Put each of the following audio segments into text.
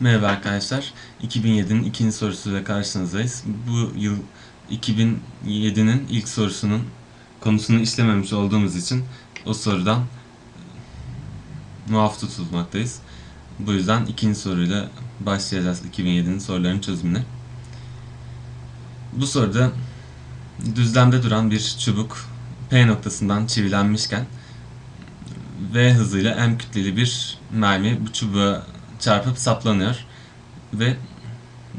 Merhaba arkadaşlar. 2007'nin ikinci sorusuyla karşınızdayız. Bu yıl 2007'nin ilk sorusunun konusunu işlememiş olduğumuz için o sorudan e, muaf tutulmaktayız. Bu yüzden ikinci soruyla başlayacağız 2007'nin sorularının çözümüne. Bu soruda düzlemde duran bir çubuk P noktasından çivilenmişken V hızıyla M kütleli bir mermi bu çubuğa çarpıp saplanıyor ve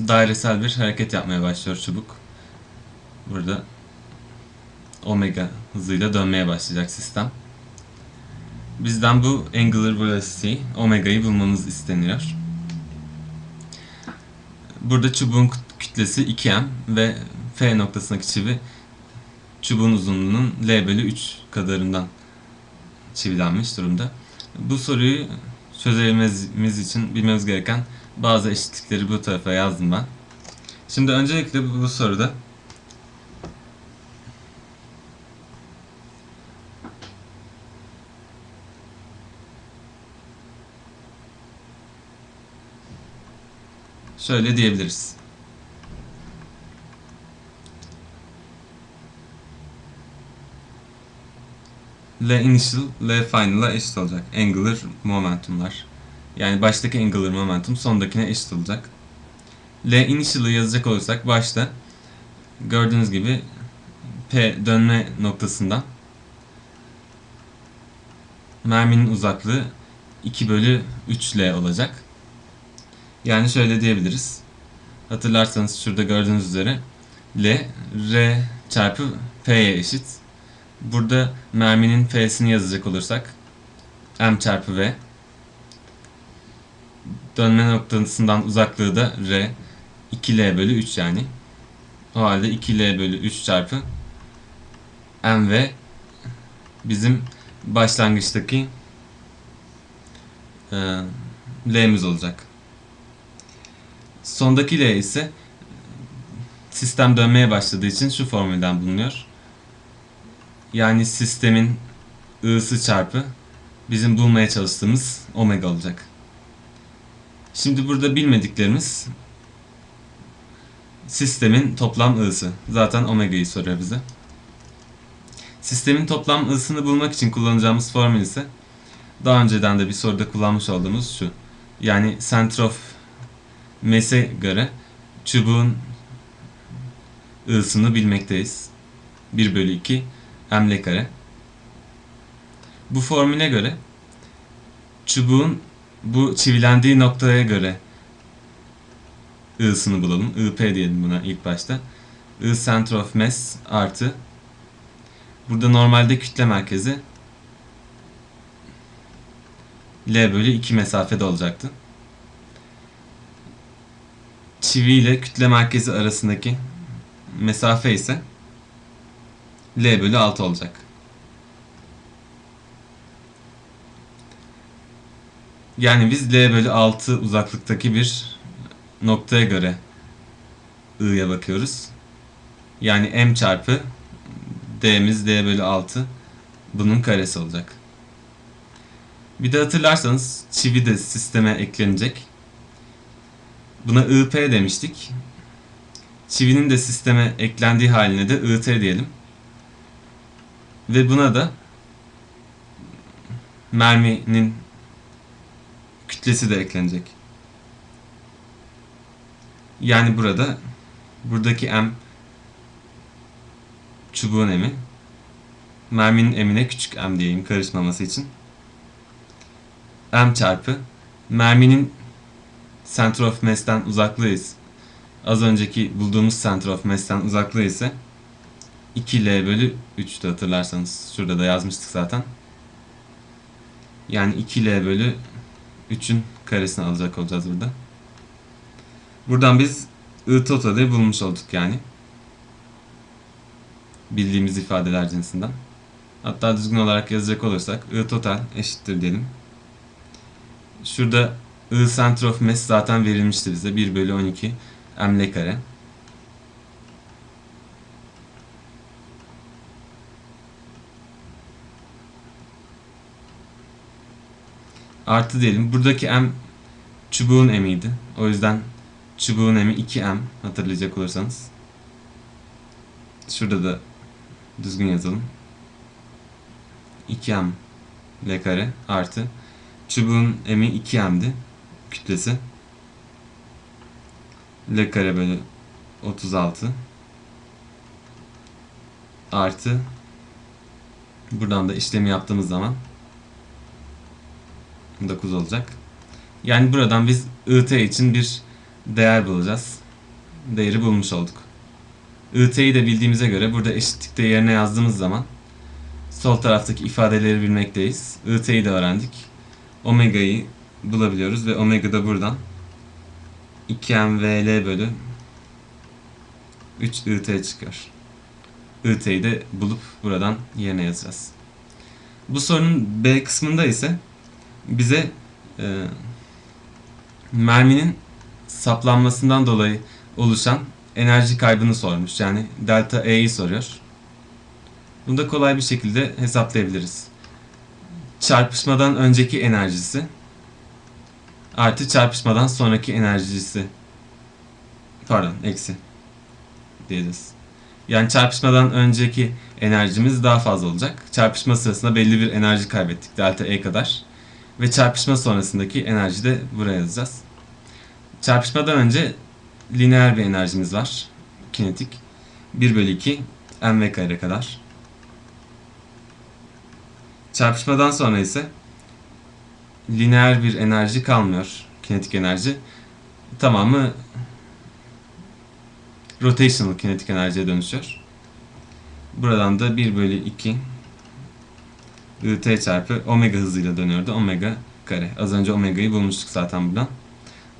dairesel bir hareket yapmaya başlıyor çubuk. Burada omega hızıyla dönmeye başlayacak sistem. Bizden bu angular velocity, omega'yı bulmamız isteniyor. Burada çubuğun kütlesi 2m ve F noktasındaki çivi çubuğun uzunluğunun L bölü 3 kadarından çivilenmiş durumda. Bu soruyu çözebilmemiz için bilmemiz gereken bazı eşitlikleri bu tarafa yazdım ben. Şimdi öncelikle bu, bu soruda şöyle diyebiliriz. L initial, L final'a eşit olacak. Angular momentumlar. Yani baştaki angular momentum sondakine eşit olacak. L initial'ı yazacak olursak başta gördüğünüz gibi P dönme noktasından merminin uzaklığı 2 bölü 3 L olacak. Yani şöyle diyebiliriz. Hatırlarsanız şurada gördüğünüz üzere L, R çarpı P'ye eşit. Burada merminin F'sini yazacak olursak M çarpı V dönme noktasından uzaklığı da R 2L bölü 3 yani. O halde 2L bölü 3 çarpı M ve bizim başlangıçtaki e, L'miz olacak. Sondaki L ise sistem dönmeye başladığı için şu formülden bulunuyor. Yani sistemin ı'sı çarpı bizim bulmaya çalıştığımız omega olacak. Şimdi burada bilmediklerimiz sistemin toplam ı'sı. Zaten omega'yı soruyor bize. Sistemin toplam ı'sını bulmak için kullanacağımız formül ise daha önceden de bir soruda kullanmış olduğumuz şu. Yani center of mass'e göre çubuğun ı'sını bilmekteyiz. 1 bölü 2 ml kare. Bu formüle göre çubuğun bu çivilendiği noktaya göre I'sını bulalım. IP diyelim buna ilk başta. I center of mass artı burada normalde kütle merkezi L bölü 2 mesafede olacaktı. Çivi ile kütle merkezi arasındaki mesafe ise L bölü 6 olacak. Yani biz L bölü 6 uzaklıktaki bir noktaya göre I'ya bakıyoruz. Yani M çarpı D'miz D bölü 6 bunun karesi olacak. Bir de hatırlarsanız çivi de sisteme eklenecek. Buna IP demiştik. Çivinin de sisteme eklendiği haline de IT diyelim. Ve buna da merminin kütlesi de eklenecek. Yani burada buradaki M çubuğun emi merminin emine küçük m diyeyim karışmaması için. M çarpı merminin center of mass'ten uzaklığıyız. Az önceki bulduğumuz center of mass'ten uzaklığı ise 2L bölü 3'tü hatırlarsanız. Şurada da yazmıştık zaten. Yani 2L bölü 3'ün karesini alacak olacağız burada. Buradan biz I total'i bulmuş olduk yani. Bildiğimiz ifadeler cinsinden. Hatta düzgün olarak yazacak olursak I total eşittir diyelim. Şurada I center of mass zaten verilmişti bize. 1 bölü 12 ml kare. Artı diyelim. Buradaki m çubuğun emiydi. O yüzden çubuğun emi 2m hatırlayacak olursanız. Şurada da düzgün yazalım. 2m l kare artı çubuğun emi 2m'di kütlesi. L kare bölü 36 artı buradan da işlemi yaptığımız zaman 9 olacak. Yani buradan biz IT için bir değer bulacağız. Değeri bulmuş olduk. IT'yi de bildiğimize göre burada eşitlikte yerine yazdığımız zaman sol taraftaki ifadeleri bilmekteyiz. IT'yi de öğrendik. Omega'yı bulabiliyoruz ve omega da buradan 2mvl bölü 3 IT çıkıyor. IT'yi de bulup buradan yerine yazacağız. Bu sorunun B kısmında ise bize e, merminin saplanmasından dolayı oluşan enerji kaybını sormuş. Yani delta E'yi soruyor. Bunu da kolay bir şekilde hesaplayabiliriz. Çarpışmadan önceki enerjisi artı çarpışmadan sonraki enerjisi pardon eksi diyeceğiz. Yani çarpışmadan önceki enerjimiz daha fazla olacak. Çarpışma sırasında belli bir enerji kaybettik delta E kadar. Ve çarpışma sonrasındaki enerji de buraya yazacağız. Çarpışmadan önce lineer bir enerjimiz var. Kinetik. 1 bölü 2 mv kare kadar. Çarpışmadan sonra ise lineer bir enerji kalmıyor. Kinetik enerji. Tamamı rotational kinetik enerjiye dönüşüyor. Buradan da 1 bölü 2 t çarpı omega hızıyla dönüyordu. Omega kare. Az önce omega'yı bulmuştuk zaten buradan.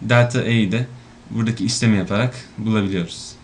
Delta E'yi de buradaki işlemi yaparak bulabiliyoruz.